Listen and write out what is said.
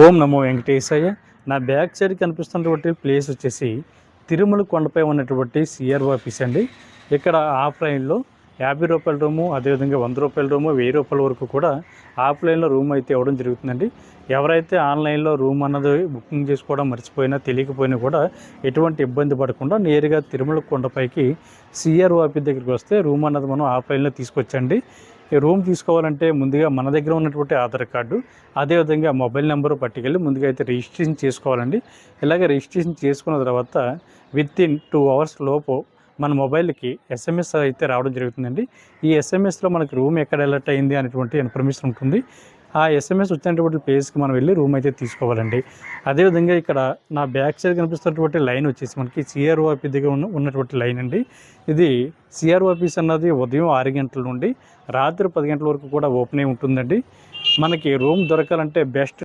ఓం నమో వెంకటేశయ్య. నా back side కనిపిస్తున్నటువంటి place వచ్చేసి తిరుమల కొండపై ఉన్నటువంటి సిఆర్ ఆఫీస్ అండి. ఇక్కడ ఆఫ్లైన్లో యాభై రూపాయల రూము అదేవిధంగా వంద రూపాయల రూము వెయ్యి రూపాయల వరకు కూడా ఆఫ్లైన్లో రూమ్ అయితే ఇవ్వడం జరుగుతుందండి. ఎవరైతే ఆన్లైన్లో రూమ్ అన్నది బుకింగ్ చేసుకోవడం మర్చిపోయినా తెలియకపోయినా కూడా ఎటువంటి ఇబ్బంది పడకుండా నేరుగా తిరుమల కొండపైకి సిఆర్ ఆఫీస్ దగ్గరికి వస్తే రూమ్ అన్నది మనం ఆఫ్లైన్లో తీసుకొచ్చండి. ఈ రూమ్ తీసుకోవాలంటే ముందుగా మన దగ్గర ఉన్నటువంటి ఆధార్ కార్డు అదేవిధంగా మొబైల్ నెంబరు పట్టుకెళ్ళి ముందుగా అయితే రిజిస్ట్రేషన్ చేసుకోవాలండి. ఇలాగ రిజిస్ట్రేషన్ చేసుకున్న తర్వాత విత్ ఇన్ టూ అవర్స్ లోపు మన మొబైల్కి ఎస్ఎంఎస్ అయితే రావడం జరుగుతుందండి. ఈ ఎస్ఎంఎస్లో మనకి రూమ్ ఎక్కడ అలర్ట్ అయింది అనేటువంటి ఇన్ఫర్మేషన్ ఉంటుంది. ఆ ఎస్ఎంఎస్ వచ్చినటువంటి పేజ్కి మనం వెళ్ళి రూమ్ అయితే తీసుకోవాలండి. అదేవిధంగా ఇక్కడ నా బ్యాక్ సైడ్ కనిపిస్తున్నటువంటి లైన్ వచ్చేసి మనకి సిఆర్ఓ ఆఫీస్ దగ్గర ఉన్న ఉన్నటువంటి లైన్ అండి. ఇది సిఆర్ఓ ఆఫీస్ అన్నది ఉదయం ఆరు గంటల నుండి రాత్రి పది గంటల వరకు కూడా ఓపెన్ అయి ఉంటుందండి. మనకి రూమ్ దొరకాలంటే బెస్ట్